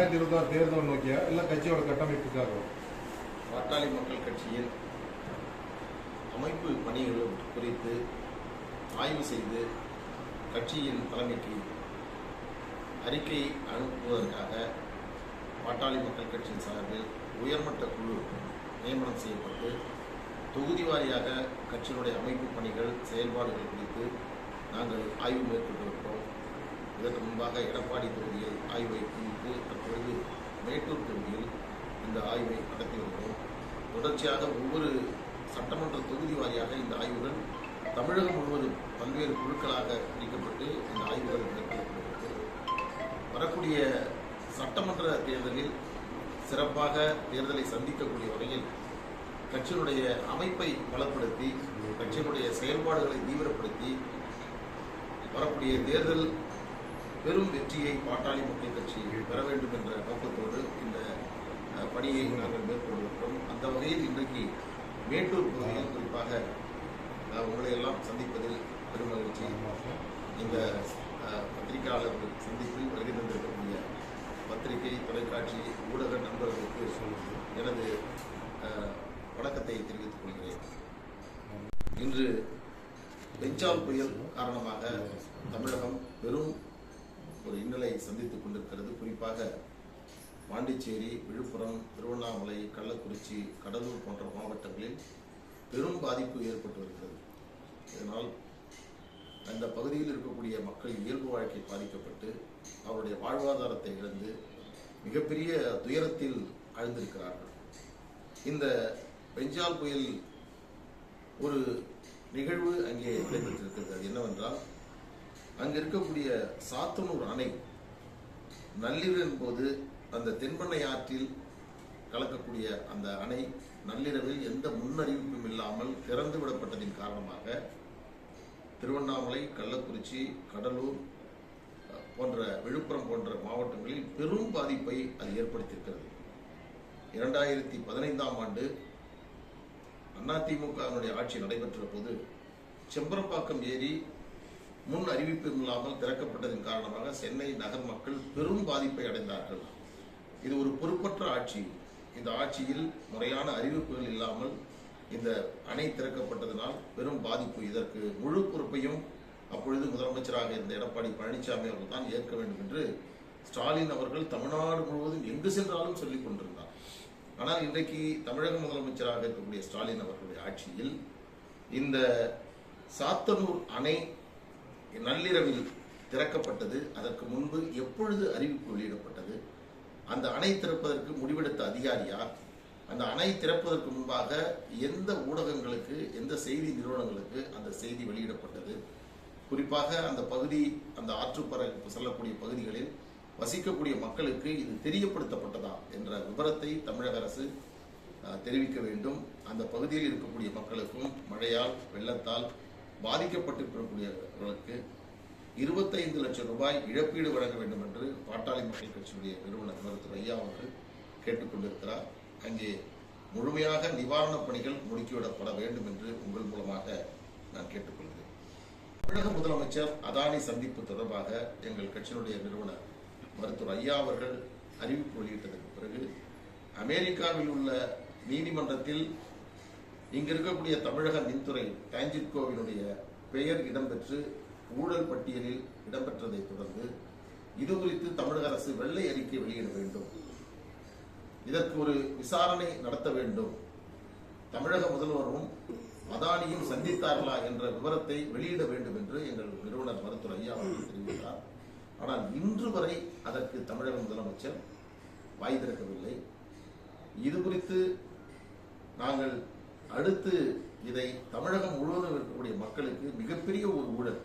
ரெண்டாயிரத்தி இருபத்தாறு தேர்தல் நோக்கியா? இல்லை கட்சியோட கட்டமைப்புக்காக பாட்டாளி மக்கள் கட்சியின் அமைப்பு பணிகள் குறித்து ஆய்வு செய்து கட்சியின் தலைமைக்கு அறிக்கை அனுப்புவதற்காக பாட்டாளி மக்கள் கட்சியின் சார்பில் உயர்மட்ட குழு நியமனம் செய்யப்பட்டு தொகுதி வாரியாக கட்சியினுடைய அமைப்பு பணிகள் செயல்பாடுகள் குறித்து நாங்கள் ஆய்வு மேற்கொண்டிருக்கிறோம் இதற்கு முன்பாக எடப்பாடி தொகுதியில் ஆய்வை குறித்து தற்பொழுது மேட்டூர் தொகுதியில் இந்த ஆய்வை நடத்தி வருகிறோம். தொடர்ச்சியாக ஒவ்வொரு சட்டமன்ற தொகுதி வாரியாக இந்த ஆய்வுகள் தமிழகம் முழுவதும் பல்வேறு குழுக்களாக பிரிக்கப்பட்டு இந்த ஆய்வுகள் மேற்கொள்ளப்படுகிறது வரக்கூடிய சட்டமன்ற தேர்தலில் சிறப்பாக தேர்தலை சந்திக்கக்கூடிய வகையில் கட்சியினுடைய அமைப்பை பலப்படுத்தி கட்சியினுடைய செயல்பாடுகளை தீவிரப்படுத்தி வரக்கூடிய தேர்தல் பெரும் வெற்றியை பாட்டாளி மக்கள் கட்சி பெற வேண்டும் என்ற நோக்கத்தோடு இந்த பணியை நாங்கள் மேற்கொண்டிருக்கிறோம். அந்த வகையில் இன்றைக்கு மேட்டூர் பகுதியில் குறிப்பாக உங்களை எல்லாம் சந்திப்பதில் பெரும் மகிழ்ச்சி. இந்த பத்திரிகையாளர்கள் சந்திப்பில் வருகை தந்திருக்கக்கூடிய பத்திரிகை தொலைக்காட்சி ஊடக நண்பர்களுக்கு எனது வணக்கத்தை தெரிவித்துக் கொள்கிறேன். இன்று பெஞ்சால் புயல் காரணமாக தமிழகம் பெரும் ஒரு இன்னலை சந்தித்துக் கொண்டிருக்கிறது. குறிப்பாக பாண்டிச்சேரி விழுப்புரம் திருவண்ணாமலை கள்ளக்குறிச்சி கடலூர் போன்ற மாவட்டங்களில் பெரும் பாதிப்பு ஏற்பட்டு வருகிறது. இதனால் அந்த பகுதியில் இருக்கக்கூடிய மக்கள் இயல்பு வாழ்க்கை பாதிக்கப்பட்டு அவருடைய வாழ்வாதாரத்தை இழந்து மிகப்பெரிய துயரத்தில் ஆழ்ந்திருக்கிறார்கள் இந்த பெஞ்சால் புயல் ஒரு நிகழ்வு அங்கே நடைபெற்றிருக்கிறது. என்னவென்றால் அங்கே இருக்கக்கூடிய சாத்தனூர் அணை நள்ளிரவின் போது அந்த தென்பண்ணை ஆற்றில் கலக்கக்கூடிய அந்த அணை நள்ளிரவில் எந்த முன்னறிவிப்பும் இல்லாமல் திறந்து விடப்பட்டதின் காரணமாக திருவண்ணாமலை கள்ளக்குறிச்சி கடலூர் போன்ற விழுப்புரம் போன்ற மாவட்டங்களில் பெரும் பாதிப்பை அது ஏற்படுத்தியிருக்கிறது. இரண்டாயிரத்தி பதினைந்தாம் ஆண்டு அதிமுகவினுடைய ஆட்சி நடைபெற்ற போது செம்பரப்பாக்கம் ஏரி முன் அறிவிப்பு இல்லாமல் திறக்கப்பட்டதன் காரணமாக சென்னை நகர் மக்கள் பெரும் பாதிப்பை அடைந்தார்கள். இது ஒரு பொறுப்பற்ற ஆட்சி. இந்த ஆட்சியில் முறையான அறிவிப்புகள் இல்லாமல் இந்த அணை திறக்கப்பட்டதனால் பெரும் பாதிப்பு. இதற்கு முழு பொறுப்பையும் அப்பொழுது முதலமைச்சராக இருந்த எடப்பாடி பழனிசாமி அவர்கள் தான் ஏற்க வேண்டும் என்று ஸ்டாலின் அவர்கள் தமிழ்நாடு முழுவதும் எங்கு சென்றாலும் சொல்லிக் கொண்டிருந்தார். ஆனால் இன்றைக்கு தமிழக முதலமைச்சராக இருக்கக்கூடிய ஸ்டாலின் அவர்களுடைய ஆட்சியில் இந்த சாத்தனூர் அணை நள்ளிரவில் திறக்கப்பட்டது அதற்கு முன்பு எப்பொழுது அறிவிப்பு வெளியிடப்பட்டது அந்த அணை திறப்பதற்கு முடிவெடுத்த அதிகாரியார் அந்த அணை திறப்பதற்கு முன்பாக எந்த ஊடகங்களுக்கு எந்த செய்தி நிறுவனங்களுக்கு அந்த செய்தி வெளியிடப்பட்டது? குறிப்பாக அந்த பகுதி அந்த ஆற்றுப்பறை செல்லக்கூடிய பகுதிகளில் வசிக்கக்கூடிய மக்களுக்கு இது தெரியப்படுத்தப்பட்டதா என்ற விவரத்தை தமிழக அரசு தெரிவிக்க வேண்டும். அந்த பகுதியில் இருக்கக்கூடிய மக்களுக்கும் மழையால் வெள்ளத்தால் பாதிக்கப்பட்டிருக்கக்கூடியவர்களுக்கு இருபத்தைந்து லட்சம் ரூபாய் இழப்பீடு வழங்க வேண்டும் என்று பாட்டாளி மக்கள் கட்சியுடைய நிறுவனர் மருத்துவர் ஐயா அவர்கள் கேட்டுக்கொண்டிருக்கிறார் அங்கே முழுமையாக நிவாரணப் பணிகள் முடுக்கிவிடப்பட வேண்டும் என்று உங்கள் மூலமாக நான் கேட்டுக்கொள்கிறேன் தமிழக முதலமைச்சர் அதானி சந்திப்பு தொடர்பாக எங்கள் கட்சியினுடைய நிறுவனர் மருத்துவர் ஐயா அவர்கள் அறிவிப்பு வெளியிட்டதற்கு பிறகு அமெரிக்காவில் உள்ள நீதிமன்றத்தில் இங்க இருக்கக்கூடிய தமிழக மின்துறை டான்ஜிட்கோவினுடைய பெயர் இடம்பெற்று ஊழல் பட்டியலில் இடம்பெற்றதை தொடர்ந்து இது குறித்து தமிழக அரசு வெள்ளை அறிக்கை வெளியிட வேண்டும். இதற்கு ஒரு விசாரணை நடத்த வேண்டும். தமிழக முதல்வரும் அதானியும் சந்தித்தார்களா என்ற விவரத்தை வெளியிட வேண்டும் என்று எங்கள் நிறுவனர் மருத்துவர் ஐயா அவர்கள் தெரிவித்தார். ஆனால் இன்று வரை அதற்கு தமிழக முதலமைச்சர் வாய் திறக்கவில்லை. இது குறித்து நாங்கள் அடுத்து இதை தமிழகம் முழுவதும் இருக்கக்கூடிய மக்களுக்கு மிகப்பெரிய ஒரு ஊழல்.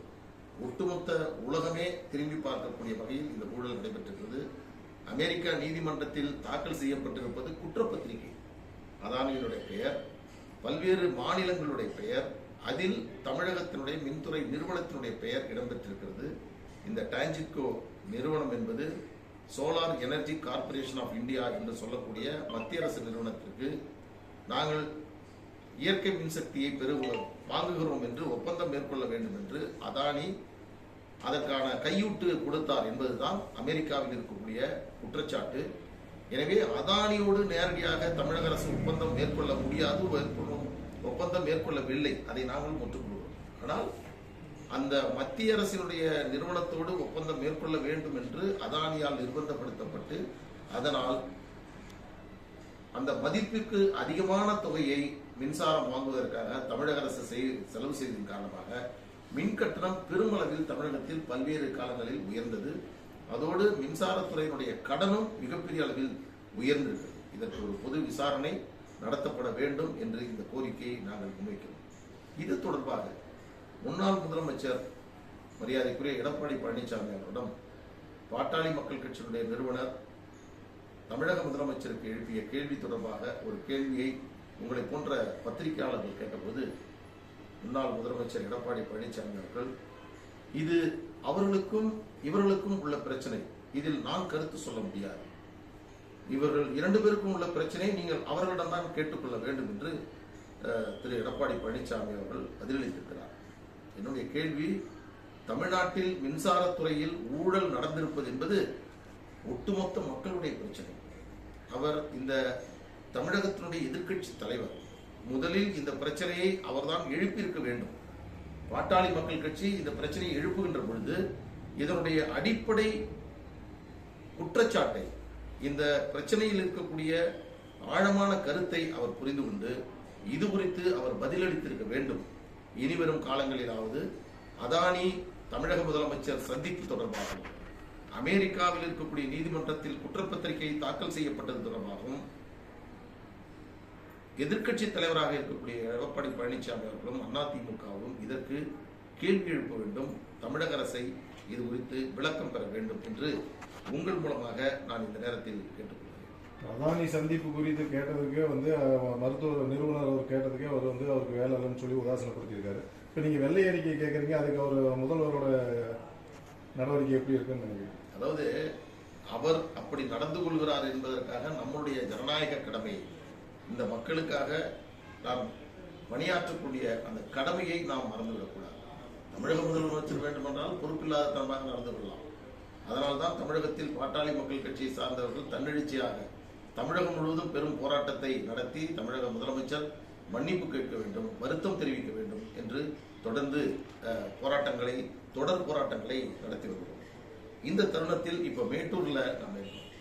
ஒட்டுமொத்த உலகமே திரும்பி பார்க்கக்கூடிய வகையில் இந்த ஊழல் நடைபெற்றிருக்கிறது. அமெரிக்கா நீதிமன்றத்தில் தாக்கல் செய்யப்பட்டிருப்பது குற்றப்பத்திரிகை. அதானியினுடைய பெயர். பல்வேறு மாநிலங்களுடைய பெயர். அதில் தமிழகத்தினுடைய மின்துறை நிறுவனத்தினுடைய பெயர் இடம்பெற்றிருக்கிறது. இந்த டான்ஜிட்கோ நிறுவனம் என்பது solar energy corporation of India என்று சொல்லக்கூடிய மத்திய அரசு நிறுவனத்திற்கு நாங்கள் இயற்கை மின்சக்தியை பெறுவோம் வாங்குகிறோம் என்று ஒப்பந்தம் மேற்கொள்ள வேண்டும் என்று அதானி அதற்கான கையூட்டு கொடுத்தார் என்பதுதான் அமெரிக்காவில் இருக்கக்கூடிய குற்றச்சாட்டு. எனவே அதானியோடு நேரடியாக தமிழக அரசு ஒப்பந்தம் மேற்கொள்ள முடியாது ஒப்பந்தம் மேற்கொள்ளவில்லை. அதை நாங்கள் ஒற்றுக்கொள்கிறோம் ஆனால் அந்த மத்திய அரசினுடைய நிறுவனத்தோடு ஒப்பந்தம் மேற்கொள்ள வேண்டும் என்று அதானியால் நிர்பந்தப்படுத்தப்பட்டு அதனால் அந்த மதிப்புக்கு அதிகமான தொகையை மின்சாரம் வாங்குவதற்காக தமிழக அரசு செலவு செய்ததன் காரணமாக மின் கட்டணம் பெருமளவில் தமிழகத்தில் பல்வேறு காலங்களில் உயர்ந்தது. அதோடு மின்சாரத்துறையினுடைய கடனும் மிகப்பெரிய அளவில் உயர்ந்திருக்கிறது இதற்கு ஒரு பொது விசாரணை நடத்தப்பட வேண்டும் என்று இந்த கோரிக்கையை நாங்கள் முன்வைக்கிறோம். இது தொடர்பாக முன்னாள் முதலமைச்சர் மரியாதைக்குரிய எடப்பாடி பழனிசாமி அவரிடம் பாட்டாளி மக்கள் கட்சியினுடைய நிறுவனர் தமிழக முதலமைச்சருக்கு எழுப்பிய கேள்வி தொடர்பாக ஒரு கேள்வியை உங்களை போன்ற பத்திரிகையாளர்கள் கேட்டபோது முன்னாள் முதலமைச்சர் எடப்பாடி பழனிசாமி அவர்கள் இது அவர்களுக்கும் இவர்களுக்கும் உள்ள பிரச்சனை. இதில் நான் கருத்து சொல்ல முடியாது. இவர்கள் இரண்டு பேருக்கும் உள்ள பிரச்சனை நீங்கள் அவர்களிடம்தான் கேட்டுக்கொள்ள வேண்டும் என்று திரு எடப்பாடி பழனிசாமி அவர்கள் பதிலளித்திருக்கிறார். என்னுடைய கேள்வி தமிழ்நாட்டில் மின்சாரத்துறையில் ஊழல் நடந்திருப்பது என்பது ஒட்டுமொத்த மக்களுடைய பிரச்சனை. அவர் இந்த தமிழகத்தினுடைய எதிர்க்கட்சி தலைவர் முதலில் இந்த பிரச்சனையை அவர்தான் எழுப்பியிருக்க வேண்டும். பாட்டாளி மக்கள் கட்சி இந்த பிரச்சனையை எழுப்புகின்ற பொழுது இதனுடைய அடிப்படை குற்றச்சாட்டை இந்த பிரச்சனையில் இருக்கக்கூடிய ஆழமான கருத்தை அவர் புரிந்து கொண்டு இது குறித்து அவர் பதிலளித்திருக்க வேண்டும். இனிவரும் காலங்களிலாவது அதானி தமிழக முதலமைச்சர் சந்திப்பு தொடர்பாகவும் அமெரிக்காவில் இருக்கக்கூடிய நீதிமன்றத்தில் குற்றப்பத்திரிகை தாக்கல் செய்யப்பட்டது தொடர்பாகவும் எதிர்க்கட்சி தலைவராக இருக்கக்கூடிய எடப்பாடி பழனிசாமி அவர்களும் அதிமுகவும் இதற்கு கேள்வி எழுப்ப வேண்டும். தமிழக அரசை இது குறித்து விளக்கம் பெற வேண்டும் என்று உங்கள் மூலமாக நான் இந்த நேரத்தில் கேட்டுக்கொள்கிறேன். அதானி சந்திப்பு குறித்து கேட்டதுக்கே வந்து மருத்துவ நிறுவனர் அவர் கேட்டதுக்கே அவர் வந்து அவருக்கு வேலை இல்லைன்னு சொல்லி உதாசனப்படுத்தியிருக்காரு. இப்போ நீங்க வெள்ளை அறிக்கை கேட்குறீங்க அதுக்கு அவர் முதல்வரோட நடவடிக்கை எப்படி இருக்குன்னு நினைக்கிறீங்க? அதாவது அவர் அப்படி நடந்து கொள்கிறார் என்பதற்காக நம்முடைய ஜனநாயக கடமை இந்த மக்களுக்காக நாம் பணியாற்றக்கூடிய அந்த கடமையை நாம் மறந்துவிடக்கூடாது. தமிழக முதலமைச்சர் வேண்டுமென்றால் பொறுப்பில்லாத தனமாக நடந்து கொள்ளலாம். அதனால்தான் தமிழகத்தில் பாட்டாளி மக்கள் கட்சியை சார்ந்தவர்கள் தன்னெழுச்சியாக தமிழகம் முழுவதும் பெரும் போராட்டத்தை நடத்தி தமிழக முதலமைச்சர் மன்னிப்பு கேட்க வேண்டும் வருத்தம் தெரிவிக்க வேண்டும் என்று தொடர்ந்து போராட்டங்களை தொடர் போராட்டங்களை நடத்தி வருகிறோம். இந்த தருணத்தில் இப்போ மேட்டூரில் நம்ம இருக்கோம்.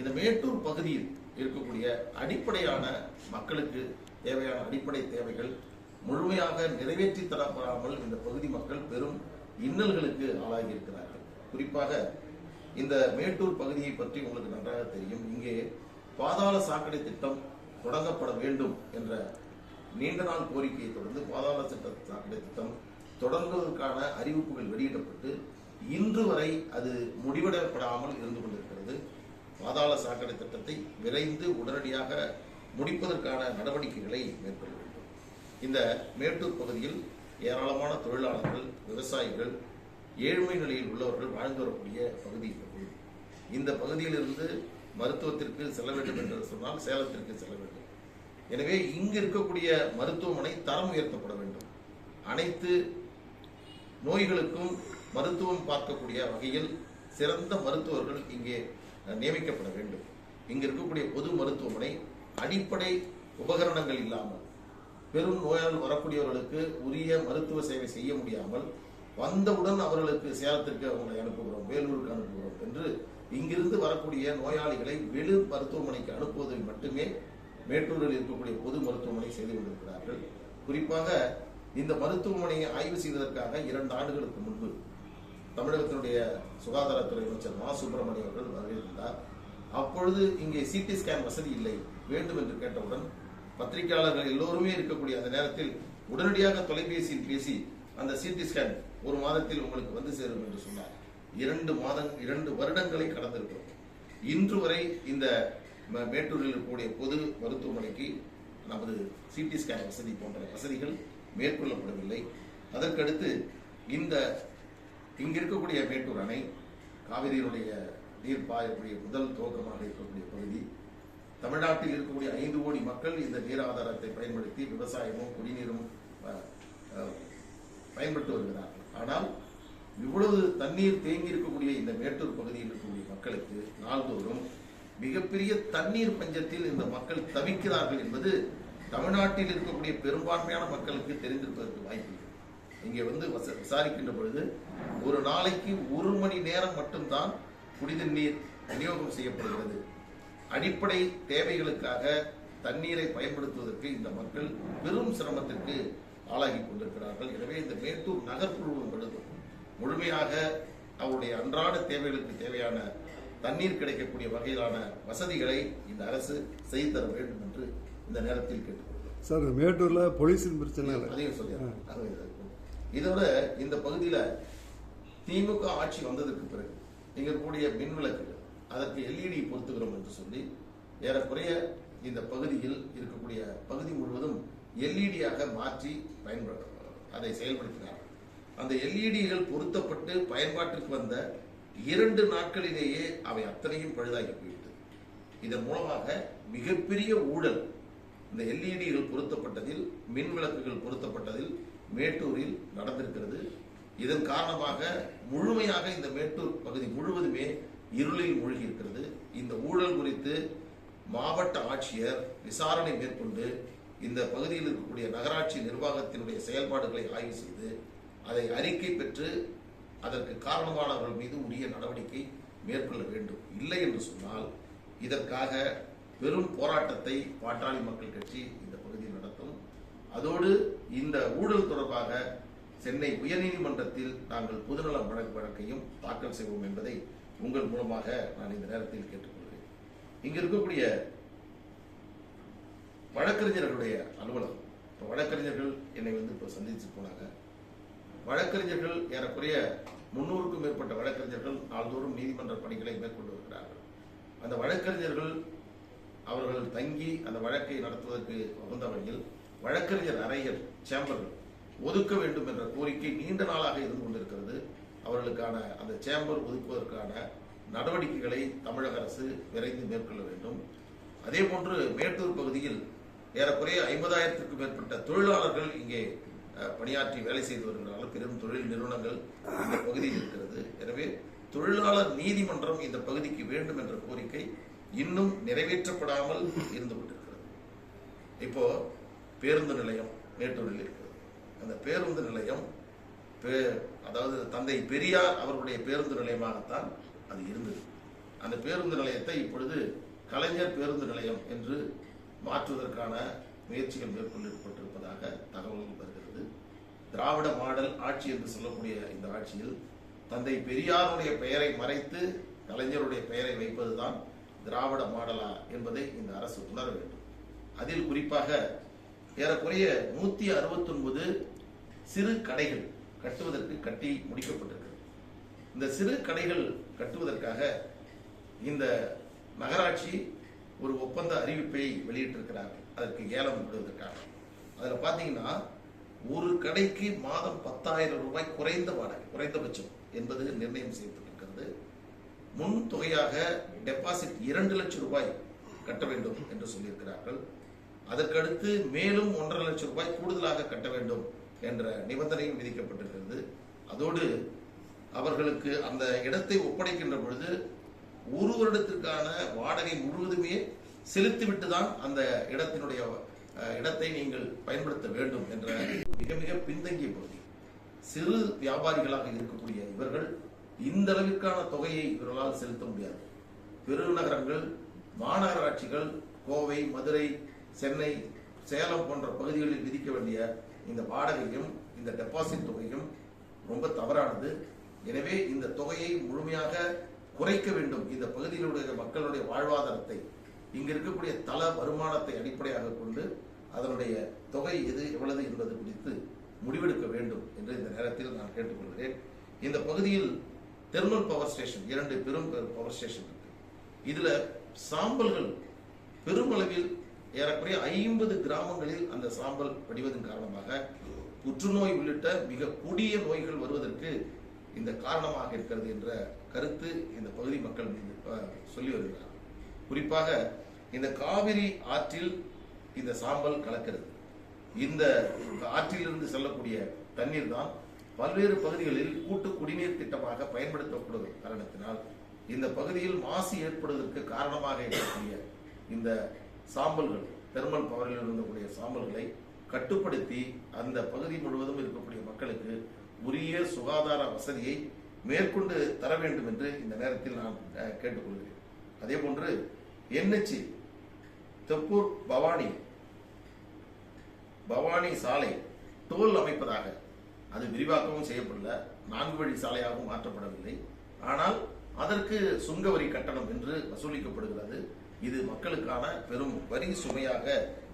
இந்த மேட்டூர் பகுதியில் இருக்கக்கூடிய அடிப்படையான மக்களுக்கு தேவையான அடிப்படை தேவைகள் முழுமையாக நிறைவேற்றி தரப்படாமல் இந்த பகுதி மக்கள் பெரும் இன்னல்களுக்கு ஆளாகி இருக்கிறார்கள் குறிப்பாக இந்த மேட்டூர் பகுதியை பற்றி உங்களுக்கு நன்றாக தெரியும். இங்கே பாதாள சாக்கடை திட்டம் தொடங்கப்பட வேண்டும் என்ற நீண்ட நாள் கோரிக்கையை தொடர்ந்து பாதாள திட்ட சாக்கடை திட்டம் தொடங்குவதற்கான அறிவிப்புகள் வெளியிடப்பட்டு இன்று வரை அது முடிவெடப்படாமல் இருந்து கொண்டிருக்கிறது. பாதாள சாக்கடை திட்டத்தை விரைந்து உடனடியாக முடிப்பதற்கான நடவடிக்கைகளை மேற்கொள்ள வேண்டும். இந்த மேட்டூர் பகுதியில் ஏராளமான தொழிலாளர்கள் விவசாயிகள் ஏழ்மை நிலையில் உள்ளவர்கள் வாழ்ந்து வரக்கூடிய பகுதி இந்த பகுதி. இந்த பகுதியிலிருந்து மருத்துவத்திற்கு செல்ல வேண்டும் என்று சொன்னால் சேலத்திற்கு செல்ல வேண்டும். எனவே இங்கு இருக்கக்கூடிய மருத்துவமனை தரம் உயர்த்தப்பட வேண்டும். அனைத்து நோய்களுக்கும் மருத்துவம் பார்க்கக்கூடிய வகையில் சிறந்த மருத்துவர்கள் இங்கே நியமிக்கப்பட வேண்டும். இங்கு இருக்கக்கூடிய பொது மருத்துவமனை அடிப்படை உபகரணங்கள் இல்லாமல் பெரும் நோயால் வரக்கூடியவர்களுக்கு உரிய மருத்துவ சேவை செய்ய முடியாமல் வந்தவுடன் அவர்களுக்கு சேலத்திற்கு அவங்களை அனுப்புகிறோம் வேலூருக்கு அனுப்புகிறோம் என்று இங்கிருந்து வரக்கூடிய நோயாளிகளை வெளி மருத்துவமனைக்கு அனுப்புவதை மட்டுமே மேட்டூரில் இருக்கக்கூடிய பொது மருத்துவமனை செய்து கொண்டிருக்கிறார்கள். குறிப்பாக இந்த மருத்துவமனையை ஆய்வு செய்வதற்காக இரண்டு ஆண்டுகளுக்கு முன்பு தமிழகத்தினுடைய சுகாதாரத்துறை அமைச்சர் மா சுப்பிரமணியம் அவர்கள் வருகிறார் அப்பொழுது இங்கே சிடி ஸ்கேன் வசதி இல்லை. வேண்டும் என்று கேட்டவுடன் பத்திரிகையாளர்கள் எல்லோருமே இருக்கக்கூடிய அந்த நேரத்தில் உடனடியாக தொலைபேசியில் பேசி அந்த சிடி ஸ்கேன் ஒரு மாதத்தில் உங்களுக்கு வந்து சேரும் என்று சொன்னார். இரண்டு மாதம் இரண்டு வருடங்களை கடந்திருக்கிறோம். இன்று வரை இந்த மேட்டூரில் இருக்கக்கூடிய பொது மருத்துவமனைக்கு நமது சிடி ஸ்கேன் வசதி போன்ற வசதிகள் மேற்கொள்ளப்படவில்லை. அதற்கடுத்து இந்த இங்க இருக்கக்கூடிய மேட்டூர் அணை காவிரியினுடைய நீர் பாயக்கூடிய முதல் துவக்கமாக இருக்கக்கூடிய பகுதி. தமிழ்நாட்டில் இருக்கக்கூடிய ஐந்து கோடி மக்கள் இந்த நீர் ஆதாரத்தை பயன்படுத்தி விவசாயமும் குடிநீரும் பயன்பட்டு வருகிறார்கள். ஆனால் இவ்வளவு தண்ணீர் தேங்கி இருக்கக்கூடிய இந்த மேட்டூர் பகுதியில் இருக்கக்கூடிய மக்களுக்கு நாள்தோறும் மிகப்பெரிய தண்ணீர் பஞ்சத்தில் இந்த மக்கள் தவிக்கிறார்கள் என்பது தமிழ்நாட்டில் இருக்கக்கூடிய பெரும்பான்மையான மக்களுக்கு தெரிந்திருப்பதற்கு வாய்ப்பு இங்கே வந்து வச- விசாரிக்கின்ற பொழுது ஒரு நாளைக்கு ஒரு மணி நேரம் மட்டும்தான் குடித நீர் விநியோகம் செய்யப்படுகிறது. அடிப்படை தேவைகளுக்காக தண்ணீரை பயன்படுத்துவதற்கு இந்த மக்கள் பெரும் சிரமத்திற்கு ஆளாகி கொண்டிருக்கிறார்கள். எனவே இந்த மேட்டூர் நகர்ப்புறம் முழுவதும் முழுமையாக அவருடைய அன்றாட தேவைகளுக்கு தேவையான தண்ணீர் கிடைக்கக்கூடிய வகையிலான வசதிகளை இந்த அரசு செய்து தர வேண்டும் என்று இந்த நேரத்தில் கேட்டுக்கொள்கிறோம். சார் மேட்டூர்ல போலீஸின் பிரச்சனை அதையும் சொல்லிடுறேன். இதோட இந்த பகுதியில் திமுக ஆட்சி வந்ததற்கு பிறகு நீங்கள் இருக்கக்கூடிய மின் விளக்குகள் அதற்கு எல்இடி பொருத்துகிறோம் என்று சொல்லி ஏறக்குறைய இந்த பகுதியில் இருக்கக்கூடிய பகுதி முழுவதும் எல்இடியாக மாற்றி பயன்பட அதை செயல்படுத்தினார் அந்த எல்இடிகள் பொருத்தப்பட்டு பயன்பாட்டிற்கு வந்த இரண்டு நாட்களிலேயே அவை அத்தனையும் பழுதாகி போயிட்டது இதன் மூலமாக மிகப்பெரிய ஊழல் இந்த எல்இடிகள் பொருத்தப்பட்டதில் மின் விளக்குகள் பொருத்தப்பட்டதில் மேட்டூரில் நடந்திருக்கிறது. இதன் காரணமாக முழுமையாக இந்த மேட்டூர் பகுதி முழுவதுமே இருளில் மூழ்கி இருக்கிறது இந்த ஊழல் குறித்து மாவட்ட ஆட்சியர் விசாரணை மேற்கொண்டு இந்த பகுதியில் இருக்கக்கூடிய நகராட்சி நிர்வாகத்தினுடைய செயல்பாடுகளை ஆய்வு செய்து அதை அறிக்கை பெற்று அதற்கு காரணமானவர்கள் மீது உரிய நடவடிக்கை மேற்கொள்ள வேண்டும். இல்லை என்று சொன்னால் இதற்காக பெரும் போராட்டத்தை பாட்டாளி மக்கள் கட்சி அதோடு இந்த ஊழல் தொடர்பாக சென்னை உயர்நீதிமன்றத்தில் நாங்கள் பொதுநல வழக்கு வழக்கையும் தாக்கல் செய்வோம் என்பதை உங்கள் மூலமாக நான் இந்த நேரத்தில் கேட்டுக்கொள்கிறேன். இங்க இருக்கக்கூடிய வழக்கறிஞர்களுடைய அலுவலகம். இப்போ வழக்கறிஞர்கள் என்னை வந்து இப்போ சந்திச்சு போனாங்க. வழக்கறிஞர்கள் ஏறக்குறைய முன்னூறுக்கும் மேற்பட்ட வழக்கறிஞர்கள் நாள்தோறும் நீதிமன்ற பணிகளை மேற்கொண்டு வருகிறார்கள். அந்த வழக்கறிஞர்கள் அவர்கள் தங்கி அந்த வழக்கை நடத்துவதற்கு உகந்த வகையில் வழக்கறிஞர் அறைகள் சேம்பர்கள் ஒதுக்க வேண்டும் என்ற கோரிக்கை நீண்ட நாளாக இருந்து கொண்டிருக்கிறது. அவர்களுக்கான அந்த சேம்பர் ஒதுக்குவதற்கான நடவடிக்கைகளை தமிழக அரசு விரைந்து மேற்கொள்ள வேண்டும். அதே போன்று மேட்டூர் பகுதியில் ஏறக்குறைய ஐம்பதாயிரத்திற்கும் மேற்பட்ட தொழிலாளர்கள் இங்கே பணியாற்றி வேலை செய்து வருகிறார்கள். பெரும் தொழில் நிறுவனங்கள் இந்த பகுதியில் இருக்கிறது. எனவே தொழிலாளர் நீதிமன்றம் இந்த பகுதிக்கு வேண்டும் என்ற கோரிக்கை இன்னும் நிறைவேற்றப்படாமல் இருந்து கொண்டிருக்கிறது. இப்போ பேருந்து நிலையம் மேட்டூரில் இருக்கிறது அந்த பேருந்து நிலையம் பே- அதாவது தந்தை பெரியார் அவருடைய பேருந்து நிலையமாகத்தான் அது இருந்தது. அந்த பேருந்து நிலையத்தை இப்பொழுது கலைஞர் பேருந்து நிலையம் என்று மாற்றுவதற்கான முயற்சிகள் மேற்கொள்ளப்பட்டிருப்பதாக தகவல்கள் வருகிறது. திராவிட மாடல் ஆட்சி என்று சொல்லக்கூடிய இந்த ஆட்சியில் தந்தை பெரியாருடைய பெயரை மறைத்து கலைஞருடைய பெயரை வைப்பதுதான் திராவிட மாடலா என்பதை இந்த அரசு உணர வேண்டும். அதில் குறிப்பாக ஏறக்குறைய நூத்தி அறுபத்தொன்பது சிறு கடைகள் கட்டுவதற்கு கட்டி முடிக்கப்பட்டிருக்கிறது இந்த சிறு கடைகள் கட்டுவதற்காக இந்த நகராட்சி ஒரு ஒப்பந்த அறிவிப்பை வெளியிட்டிருக்கிறார்கள். அதற்கு ஏலம் விடுவதற்காக. அதில் பார்த்தீங்கன்னா ஒரு கடைக்கு மாதம் பத்தாயிரம் ரூபாய் குறைந்த வாடகை குறைந்தபட்சம் என்பது நிர்ணயம் செய்யப்பட்டிருக்கிறது. முன் தொகையாக டெபாசிட் இரண்டு லட்சம் ரூபாய் கட்ட வேண்டும் என்று சொல்லியிருக்கிறார்கள். அதற்கடுத்து மேலும் ஒன்றரை லட்சம் ரூபாய் கூடுதலாக கட்ட வேண்டும் என்ற நிபந்தனையும் விதிக்கப்பட்டிருக்கிறது. அதோடு அவர்களுக்கு அந்த இடத்தை ஒப்படைக்கின்ற பொழுது ஒரு வருடத்திற்கான வாடகை முழுவதுமே செலுத்திவிட்டு தான் அந்த இடத்தினுடைய இடத்தை நீங்கள் பயன்படுத்த வேண்டும் என்ற மிக மிக பின்தங்கிய பகுதி. சிறு வியாபாரிகளாக இருக்கக்கூடிய இவர்கள் இந்த அளவிற்கான தொகையை இவர்களால் செலுத்த முடியாது. பெருநகரங்கள் மாநகராட்சிகள் கோவை மதுரை சென்னை சேலம் போன்ற பகுதிகளில் விதிக்க வேண்டிய இந்த வாடகையும் இந்த டெபாசிட் தொகையும் ரொம்ப தவறானது. எனவே இந்த தொகையை முழுமையாக குறைக்க வேண்டும். இந்த பகுதியிலுடைய மக்களுடைய வாழ்வாதாரத்தை. இங்கு இருக்கக்கூடிய தள வருமானத்தை அடிப்படையாக கொண்டு அதனுடைய தொகை எது எவ்வளவு என்பது குறித்து முடிவெடுக்க வேண்டும் என்று இந்த நேரத்தில் நான் கேட்டுக்கொள்கிறேன். இந்த பகுதியில் தெர்மல் பவர் ஸ்டேஷன் இரண்டு பெரும் பவர் ஸ்டேஷன் இருக்கு. இதுல சாம்பல்கள் பெருமளவில் ஏறக்குறைய ஐம்பது கிராமங்களில் அந்த சாம்பல் படிவதன் காரணமாக புற்றுநோய் உள்ளிட்ட மிக கொடிய நோய்கள் வருவதற்கு இந்த காரணமாக இருக்கிறது என்ற கருத்து இந்த பகுதி மக்கள் மீது, சொல்லி வருகிறார். குறிப்பாக இந்த காவிரி ஆற்றில் இந்த சாம்பல் கலக்கிறது. இந்த ஆற்றிலிருந்து செல்லக்கூடிய தண்ணீர் தான் பல்வேறு பகுதிகளில் கூட்டு குடிநீர் திட்டமாக பயன்படுத்தப்படும் காரணத்தினால் இந்த பகுதியில் மாசு ஏற்படுவதற்கு காரணமாக இருக்கக்கூடிய இந்த சாம்பல்கள் தெர்மல் பவரில் இருந்தக்கூடிய சாம்பல்களை கட்டுப்படுத்தி அந்த பகுதி முழுவதும் இருக்கக்கூடிய மக்களுக்கு உரிய சுகாதார வசதியை மேற்கொண்டு தர வேண்டும் என்று இந்த நேரத்தில் நான் கேட்டுக்கொள்கிறேன். அதே போன்று என்எச்சி தெப்பூர் பவானி பவானி சாலை டோல் அமைப்பதாக அது விரிவாக்கமும் செய்யப்படல. நான்கு வழி சாலையாகவும் மாற்றப்படவில்லை. ஆனால் அதற்கு சுங்க வரி கட்டணம் என்று வசூலிக்கப்படுகிறது. இது மக்களுக்கான பெரும் வரி சுமையாக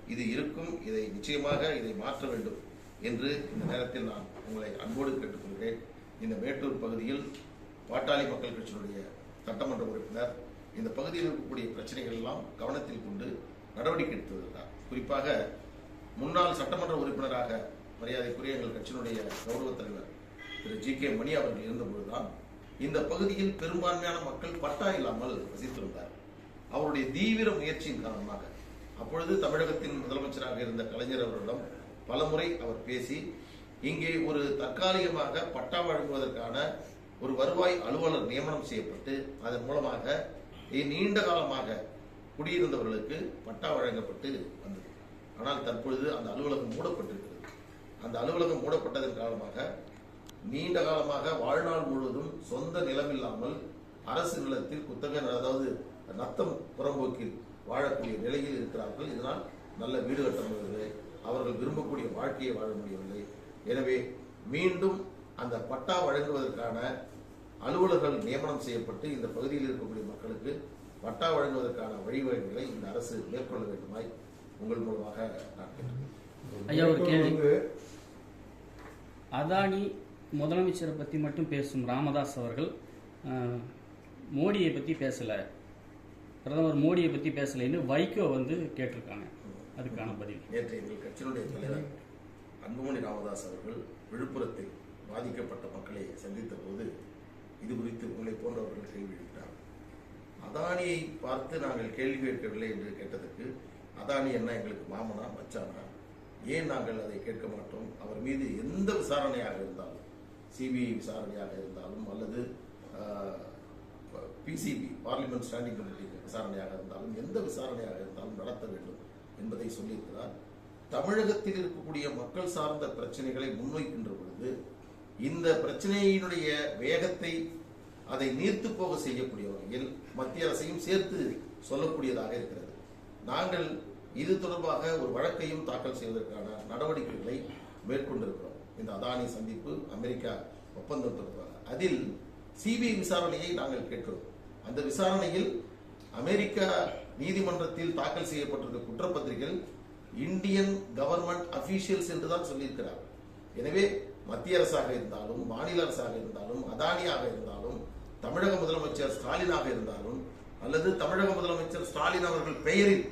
இது இருக்கும். இதை நிச்சயமாக இதை மாற்ற வேண்டும் என்று இந்த நேரத்தில் நான் உங்களை அன்போடு கேட்டுக்கொள்கிறேன் இந்த மேட்டூர் பகுதியில் பாட்டாளி மக்கள் கட்சியினுடைய சட்டமன்ற உறுப்பினர் இந்த பகுதியில் இருக்கக்கூடிய பிரச்சனைகள் எல்லாம் கவனத்தில் கொண்டு நடவடிக்கை எடுத்து வருகிறார் குறிப்பாக முன்னாள் சட்டமன்ற உறுப்பினராக மரியாதைக்குரிய எங்கள் கட்சியினுடைய கௌரவ தலைவர் திரு ஜி கே மணி அவர்கள் இருந்தபொழுதுதான் இந்த பகுதியில் பெரும்பான்மையான மக்கள் பட்டா இல்லாமல் வசித்திருந்தார் அவருடைய தீவிர முயற்சியின் காரணமாக அப்பொழுது தமிழகத்தின் முதலமைச்சராக இருந்த கலைஞர் அவர்களிடம் பலமுறை அவர் பேசி இங்கே ஒரு தற்காலிகமாக பட்டா வழங்குவதற்கான ஒரு வருவாய் அலுவலர் நியமனம் செய்யப்பட்டு அதன் மூலமாக நீண்ட காலமாக குடியிருந்தவர்களுக்கு பட்டா வழங்கப்பட்டு வந்தது. ஆனால் தற்பொழுது அந்த அலுவலகம் மூடப்பட்டிருக்கிறது. அந்த அலுவலகம் மூடப்பட்டதன் காரணமாக நீண்ட காலமாக வாழ்நாள் முழுவதும் சொந்த நிலமில்லாமல் அரசு நிலத்தில் குத்தகை அதாவது நத்தம் புறம்போக்கில் வாழக்கூடிய நிலையில் இருக்கிறார்கள். இதனால் நல்ல வீடு கட்ட முடியவில்லை. அவர்கள் விரும்பக்கூடிய வாழ்க்கையை வாழ முடியவில்லை. எனவே மீண்டும் அந்த பட்டா வழங்குவதற்கான அலுவலர்கள் நியமனம் செய்யப்பட்டு இந்த பகுதியில் இருக்கக்கூடிய மக்களுக்கு பட்டா வழங்குவதற்கான வழிவகைகளை இந்த அரசு மேற்கொள்ள வேண்டுமாய் உங்கள் மூலமாக நான் கேட்டுக்கிறேன் அதானி முதலமைச்சரை பற்றி மட்டும் பேசும் ராமதாஸ் அவர்கள் மோடியை பற்றி பேசலை. பிரதமர் மோடியை பற்றி பேசலைன்னு வைகோ வந்து கேட்டிருக்காங்க. அதுக்கான பதில். நேற்று எங்கள் கட்சியினுடைய தலைவர் அன்புமணி ராமதாஸ் அவர்கள் விழுப்புரத்தில் பாதிக்கப்பட்ட மக்களை சந்தித்த போது இது குறித்து உங்களை போன்றவர்கள் கேள்வி எழுப்பினார். அதானியை பார்த்து நாங்கள் கேள்வி கேட்கவில்லை என்று கேட்டதற்கு அதானி என்ன எங்களுக்கு மாமனா மச்சானா? ஏன் நாங்கள் அதை கேட்க மாட்டோம்? அவர் மீது எந்த விசாரணையாக இருந்தாலும் சிபிஐ விசாரணையாக இருந்தாலும் அல்லது பிசிபி பார்லிமெண்ட் ஸ்டாண்டிங் கமிட்டி விசாரணையாக இருந்தாலும் எந்த விசாரணையாக இருந்தாலும் நடத்த வேண்டும் என்பதை சொல்லியிருக்கிறார். தமிழகத்தில் இருக்கக்கூடிய மக்கள் சார்ந்த பிரச்சனைகளை முன்வைக்கின்ற பொழுது இந்த பிரச்சனையினுடைய வேகத்தை அதை நீர்த்து போக செய்யக்கூடிய வகையில் மத்திய அரசையும் சேர்த்து சொல்லக்கூடியதாக இருக்கிறது. நாங்கள் இது தொடர்பாக ஒரு வழக்கையும் தாக்கல் செய்வதற்கான நடவடிக்கைகளை மேற்கொண்டிருக்கிறோம். இந்த அதானி சந்திப்பு அமெரிக்கா ஒப்பந்தம் தொடர்பாக. அதில் சிபிஐ விசாரணையை நாங்கள் கேட்கிறோம் அந்த விசாரணையில் அமெரிக்கா நீதிமன்றத்தில் தாக்கல் செய்யப்பட்டிருக்க குற்றப்பத்திரிகைகள் இந்தியன் கவர்மெண்ட் அபிஷியல்ஸ் என்று தான் சொல்லியிருக்கிறார். எனவே மத்திய அரசாக இருந்தாலும் மாநில அரசாக இருந்தாலும் அதானியாக இருந்தாலும் தமிழக முதலமைச்சர் ஸ்டாலினாக இருந்தாலும் அல்லது தமிழக முதலமைச்சர் ஸ்டாலின் அவர்கள் பெயரில்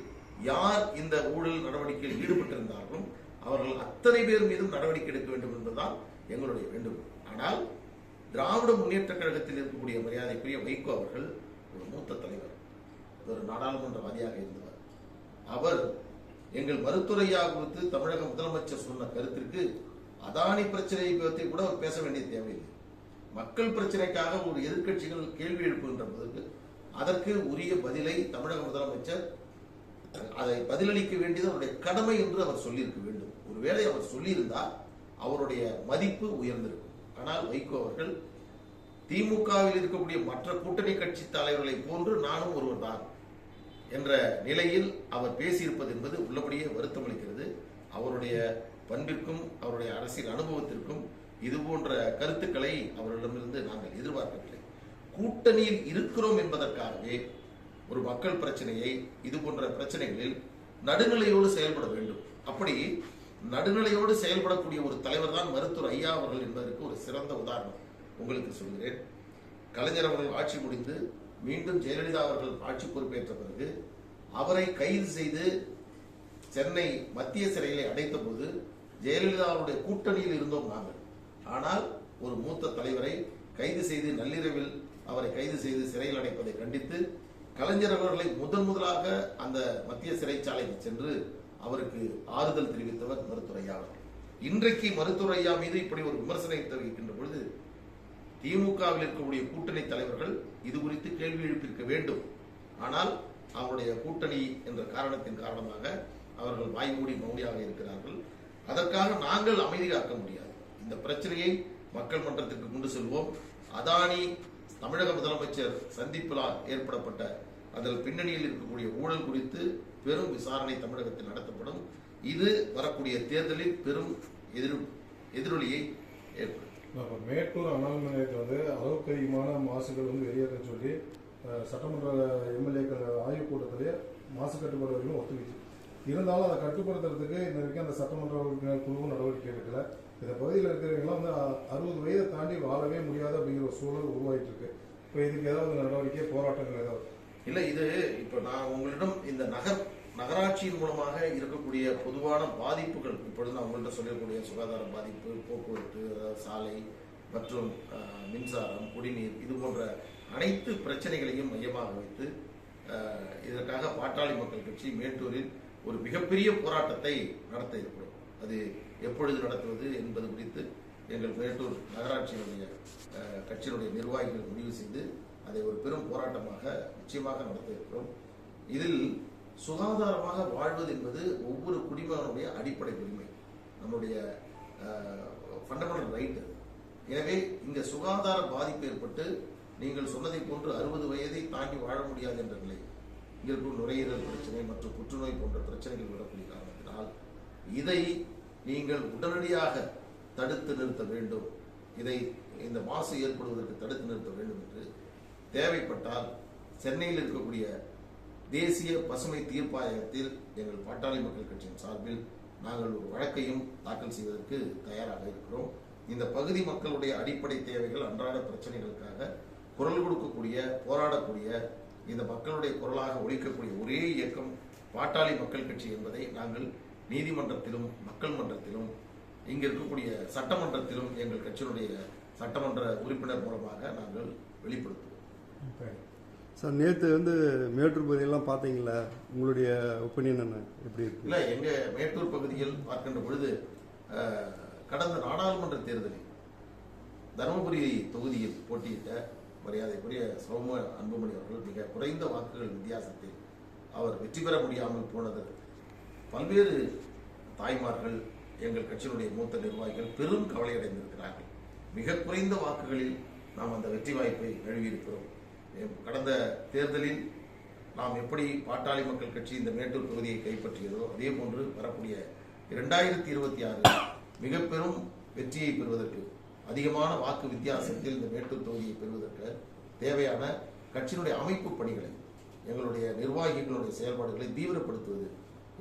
யார் இந்த ஊழல் நடவடிக்கையில் ஈடுபட்டிருந்தாலும் அவர்கள் அத்தனை பேர் மீதும் நடவடிக்கை எடுக்க வேண்டும் என்பதுதான் எங்களுடைய வேண்டுகோள். ஆனால் திராவிட முன்னேற்ற கழகத்தில் இருக்கக்கூடிய மரியாதைக்குரிய வைகோ அவர்கள் ஒரு மூத்த தலைவர். ஒரு நாடாளுமன்றவாதியாக இருந்தவர். அவர் எங்கள் மருத்துவரையா குறித்து தமிழக முதலமைச்சர் சொன்ன கருத்திற்கு அதானி பிரச்சனை பற்றி கூட அவர் பேச வேண்டிய தேவையில்லை. மக்கள் பிரச்சனைக்காக ஒரு எதிர்க்கட்சிகள் கேள்வி எழுப்புகின்ற போது அதற்கு உரிய பதிலை தமிழக முதலமைச்சர் அதை பதிலளிக்க வேண்டியது அவருடைய கடமை என்று அவர் சொல்லியிருக்க வேண்டும். ஒருவேளை அவர் சொல்லியிருந்தால் அவருடைய மதிப்பு உயர்ந்திருக்கும். ஆனால் வைகோ அவர்கள் திமுகவில் இருக்கக்கூடிய மற்ற கூட்டணி கட்சி தலைவர்களை போன்று நானும் ஒருவர் தான் என்ற நிலையில் அவர் பேசியிருப்பது என்பது உள்ளபடியே வருத்தம் அளிக்கிறது. அவருடைய பண்பிற்கும் அவருடைய அரசியல் அனுபவத்திற்கும் இது போன்ற கருத்துக்களை அவர்களிடமிருந்து நாங்கள் எதிர்பார்க்கவில்லை. கூட்டணியில் இருக்கிறோம் என்பதற்காகவே ஒரு மக்கள் பிரச்சனையை இது போன்ற பிரச்சனைகளில் நடுநிலையோடு செயல்பட வேண்டும். அப்படி நடுநிலையோடு செயல்படக்கூடிய ஒரு தலைவர் தான் மருத்துவர் ஐயா அவர்கள் என்பதற்கு ஒரு சிறந்த உதாரணம் உங்களுக்கு சொல்கிறேன். கலைஞர் அவர்கள் ஆட்சி முடிந்து மீண்டும் ஜெயலலிதா அவர்கள் ஆட்சி பொறுப்பேற்ற பிறகு அவரை கைது செய்து சென்னை மத்திய சிறையிலே அடைத்த போது ஜெயலலிதாவுடைய கூட்டணியில் இருந்தோம் நாங்கள். ஆனால் ஒரு மூத்த தலைவரை கைது செய்து நள்ளிரவில் அவரை கைது செய்து சிறையில் அடைப்பதை கண்டித்து கலைஞர் அவர்களை முதன் முதலாக அந்த மத்திய சிறைச்சாலைக்கு சென்று அவருக்கு ஆறுதல் தெரிவித்தவர் மருத்துவரையா அவர்கள். இன்றைக்கு மருத்துவரையா மீது இப்படி ஒரு விமர்சனம் தெரிவிக்கின்ற பொழுது திமுகவில் இருக்கக்கூடிய கூட்டணி தலைவர்கள் இது குறித்து கேள்வி எழுப்பியிருக்க வேண்டும். ஆனால் அவருடைய கூட்டணி என்ற காரணத்தின் காரணமாக அவர்கள் வாய்மூடி மௌனியாக இருக்கிறார்கள். அதற்காக நாங்கள் அமைதி காக்க முடியாது. இந்த பிரச்சனையை மக்கள் மன்றத்திற்கு கொண்டு செல்வோம். அதானி தமிழக முதலமைச்சர் சந்திப்பிலால் ஏற்படப்பட்ட அதில் பின்னணியில் இருக்கக்கூடிய ஊழல் குறித்து பெரும் விசாரணை தமிழகத்தில் நடத்தப்படும். இது வரக்கூடிய தேர்தலில் பெரும் எதிர் எதிரொலியை ஏற்படும் இப்போ மேட்டூர் அனல் நிலையத்தில் வந்து அளவுக்கு அதிகமான மாசுகள் வந்து வெளியேற சொல்லி சட்டமன்ற எம்எல்ஏக்கள் ஆய்வுக் கூட்டத்திலே மாசு கட்டுப்பாடு வரைக்கும் ஒத்துக்கிச்சு இருந்தாலும் அதை கட்டுப்படுத்துறதுக்கு இன்ன வரைக்கும் அந்த சட்டமன்ற உறுப்பினர் குழுவும் நடவடிக்கை எடுக்கல. இந்த பகுதியில் இருக்கிறவங்களாம் வந்து அறுபது வயதை தாண்டி வாழவே முடியாது அப்படிங்கிற ஒரு சூழல் உருவாயிட்டு இருக்கு இப்போ இதுக்கு ஏதாவது நடவடிக்கை போராட்டங்கள் ஏதாவது? இல்லை இது இப்போ நான் உங்களிடம் இந்த நகர் நகராட்சியின் மூலமாக இருக்கக்கூடிய பொதுவான பாதிப்புகள் இப்பொழுது அவங்கள்ட்ட சொல்லக்கூடிய சுகாதார பாதிப்பு போக்குவரத்து அதாவது சாலை மற்றும் மின்சாரம் குடிநீர் இது போன்ற அனைத்து பிரச்சனைகளையும் மையமாக வைத்து இதற்காக பாட்டாளி மக்கள் கட்சி மேட்டூரில் ஒரு மிகப்பெரிய போராட்டத்தை நடத்த இருக்கிறோம். அது எப்பொழுது நடத்துவது என்பது குறித்து எங்கள் மேட்டூர் நகராட்சியினுடைய கட்சியினுடைய நிர்வாகிகள் முடிவு செய்து அதை ஒரு பெரும் போராட்டமாக நிச்சயமாக நடத்த இருக்கிறோம். இதில் சுகாதாரமாக வாழ்வது என்பது ஒவ்வொரு குடிமகனுடைய அடிப்படை உரிமை. நம்முடைய ஃபண்டமெண்டல் ரைட் எனவே இந்த சுகாதார பாதிப்பு ஏற்பட்டு நீங்கள் சொன்னதை போன்று அறுபது வயதை தாண்டி வாழ முடியாது என்ற நிலை. இயல்பு இருக்கும் நுரையீரல் பிரச்சனை மற்றும் புற்றுநோய் போன்ற பிரச்சனைகள் வரக்கூடிய காரணத்தினால் இதை நீங்கள் உடனடியாக தடுத்து நிறுத்த வேண்டும். இதை இந்த மாசு ஏற்படுவதற்கு தடுத்து நிறுத்த வேண்டும் என்று தேவைப்பட்டால் சென்னையில் இருக்கக்கூடிய தேசிய பசுமை தீர்ப்பாயத்தில் எங்கள் பாட்டாளி மக்கள் கட்சியின் சார்பில் நாங்கள் ஒரு வழக்கையும் தாக்கல் செய்வதற்கு தயாராக இருக்கிறோம். இந்த பகுதி மக்களுடைய அடிப்படை தேவைகள் அன்றாட பிரச்சனைகளுக்காக குரல் கொடுக்கக்கூடிய போராடக்கூடிய இந்த மக்களுடைய குரலாக ஒழிக்கக்கூடிய ஒரே இயக்கம் பாட்டாளி மக்கள் கட்சி என்பதை நாங்கள் நீதிமன்றத்திலும் மக்கள் மன்றத்திலும் இங்கே இருக்கக்கூடிய சட்டமன்றத்திலும் எங்கள் கட்சியினுடைய சட்டமன்ற உறுப்பினர் மூலமாக நாங்கள் வெளிப்படுத்துவோம். சார் நேற்று வந்து மேட்டூர் பகுதியெல்லாம் பார்த்தீங்களா? உங்களுடைய ஒப்பீனியன் என்ன? எப்படி இருக்கு? இல்லை எங்கள் மேட்டூர் பகுதியில் பார்க்கின்ற பொழுது கடந்த நாடாளுமன்ற தேர்தலில் தருமபுரி தொகுதியில் போட்டியிட்ட மரியாதைக்குரிய சௌம அன்புமணி அவர்கள் மிக குறைந்த வாக்குகள் வித்தியாசத்தில் அவர் வெற்றி பெற முடியாமல் போனது. பல்வேறு தாய்மார்கள் எங்கள் கட்சியினுடைய மூத்த நிர்வாகிகள் பெரும் கவலை அடைந்திருக்கிறார்கள் மிக குறைந்த வாக்குகளில் நாம் அந்த வெற்றி வாய்ப்பை நழுவியிருக்கிறோம். கடந்த தேர்தலில் நாம் எப்படி பாட்டாளி மக்கள் கட்சி இந்த மேட்டூர் தொகுதியை கைப்பற்றியதோ அதே போன்று வரக்கூடிய இரண்டாயிரத்தி இருபத்தி ஆறு மிக பெரும் வெற்றியை பெறுவதற்கு அதிகமான வாக்கு வித்தியாசத்தில் இந்த மேட்டூர் தொகுதியை பெறுவதற்கு தேவையான கட்சியினுடைய அமைப்பு பணிகளை எங்களுடைய நிர்வாகிகளுடைய செயல்பாடுகளை தீவிரப்படுத்துவது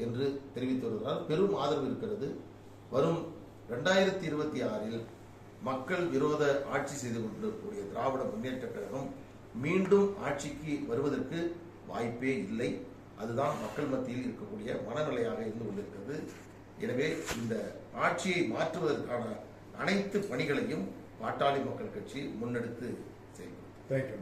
என்று தெரிவித்து வருகிறார். பெரும் ஆதரவு இருக்கிறது. வரும் ரெண்டாயிரத்தி இருபத்தி ஆறில் மக்கள் விரோத ஆட்சி செய்து கொண்டிருக்கக்கூடிய திராவிட முன்னேற்ற கழகம் மீண்டும் ஆட்சிக்கு வருவதற்கு வாய்ப்பே இல்லை. அதுதான் மக்கள் மத்தியில் இருக்கக்கூடிய மனநிலையாக இருந்து கொண்டிருக்கிறது. எனவே இந்த ஆட்சியை மாற்றுவதற்கான அனைத்து பணிகளையும் பாட்டாளி மக்கள் கட்சி முன்னெடுத்து செயல்படும் தேங்க்யூ